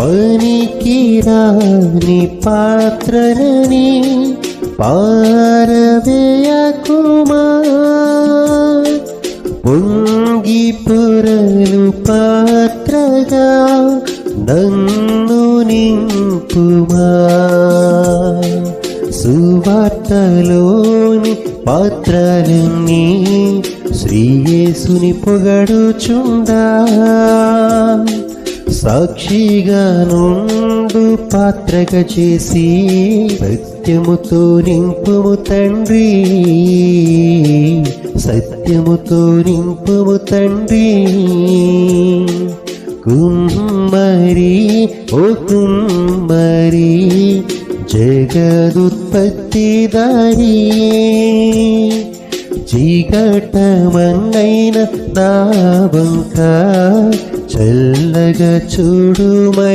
పనికిరాని పాత్రనని పారవేయకుమా పొంగి పురలు పాత్రగా నన్ను నింపుమా సువార్తలోని పాత్రలన్నీ శ్రీయేసుని పొగడుచుందా సాక్షిగా నుండు పాత్రగా చేసి సత్యముతో నింపుము తండ్రి. సత్యముతో నింపుము తండ్రి. కుమ్మరి ఓ కుమ్మరి జగదుత్పత్తి దారి చీకటమన్నైన నా వంక చల్లగా చూడుమై